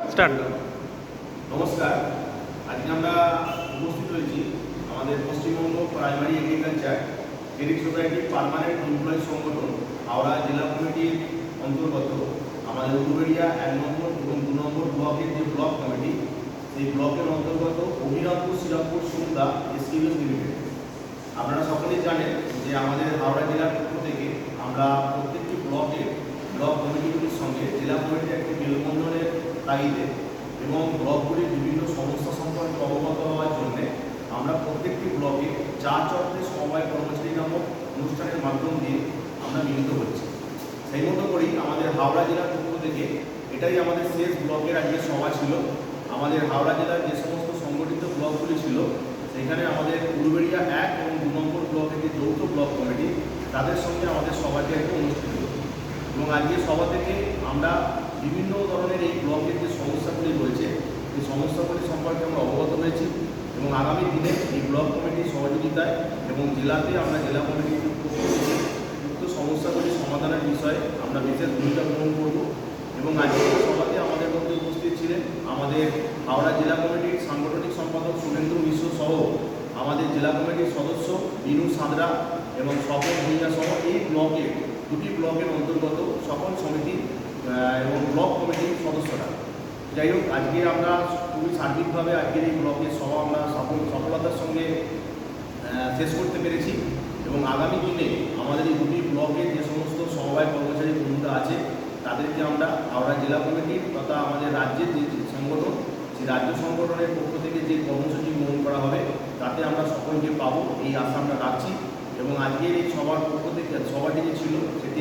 Start নমস্কার। আজকে আমরা উপস্থিত হয়েছি আমাদের Paschimbanga primary agriculture credit society permanent employee সংগঠন, হাওড়া জেলা কমিটির অন্তর্গত। আমাদের উলুবেড়িয়া এক নম্বর এবং দু নম্বর ব্লকের যে ব্লক কমিটি, সেই ব্লকের অন্তর্গত অভিরামপুর শ্রীরামপুর সুন্দা এসকিউএস লিমিটেড। আপনারা সকলেই জানেন যে আমাদের হাওড়া জেলার পক্ষ থেকে আমরা প্রত্যেকটি ব্লকে ব্লক কমিটিগুলির সঙ্গে জেলা কমিটির একটি মেলবন্ধনের তাগিদে এবং ব্লকগুলির বিভিন্ন সমস্যা সম্পর্কে অবগত হওয়ার জন্যে আমরা প্রত্যেকটি ব্লকে চা চক্রে সমবায় কর্মচারী নামক অনুষ্ঠানের মাধ্যম দিয়ে আমরা মিলিত হচ্ছি। সেই মতো করেই আমাদের হাওড়া জেলার পক্ষ থেকে এটাই আমাদের শেষ ব্লকের আজকে সভা ছিল। আমাদের হাওড়া জেলার যে সমস্ত সংগঠিত ব্লকগুলি ছিল, সেখানে আমাদের উলুবেড়িয়া এক এবং দু নম্বর ব্লকের যে যৌথ ব্লক কমিটি, তাদের সঙ্গে আমাদের সভাটি একটা অনুষ্ঠিত এবং আজকে সভা থেকে আমরা বিভিন্ন ধরনের এই ব্লকের যে সমস্যাগুলি সম্পর্কে আমরা অবগত হয়েছি এবং আগামী দিনে এই ব্লক কমিটির সহযোগিতায় এবং জেলাতে আমরা জেলা কমিটির উক্ত সমস্যাগুলি সমাধানের বিষয়ে আমরা বিশেষ ভূমিকা গ্রহণ করব এবং আজকের সভাতে আমাদের মধ্যে উপস্থিত ছিলেন আমাদের হাওড়া জেলা কমিটির সাংগঠনিক সম্পাদক সুরেন্দ্র মিশ্র সহ আমাদের জেলা কমিটির সদস্য বিনু সাঁতরা এবং স্বপন ভূঁইয়া সহ এই ব্লকে দুটি ব্লকের অন্তর্গত সকল সমিতি এবং ব্লক কমিটির সদস্যরা। যাই হোক, আজকে আমরা খুবই সার্বিকভাবে আজকের এই ব্লকের সভা আমরা সফল সফলতার সঙ্গে শেষ করতে পেরেছি এবং আগামী দিনে আমাদের এই দুটি ব্লকে যে সমস্ত সমবায় কর্মচারী বন্ধুরা আছে, তাদেরকে আমরা হাওড়া জেলা কমিটির তথা আমাদের রাজ্যের যে সংগঠন, সেই রাজ্য সংগঠনের পক্ষ থেকে যে কর্মসূচি গ্রহণ করা হবে, তাতে আমরা সকলকে পাবো, এই আশা আমরা রাখছি এবং আজকের এই সভার পক্ষ থেকে সভাটি যে ছিল, সেটি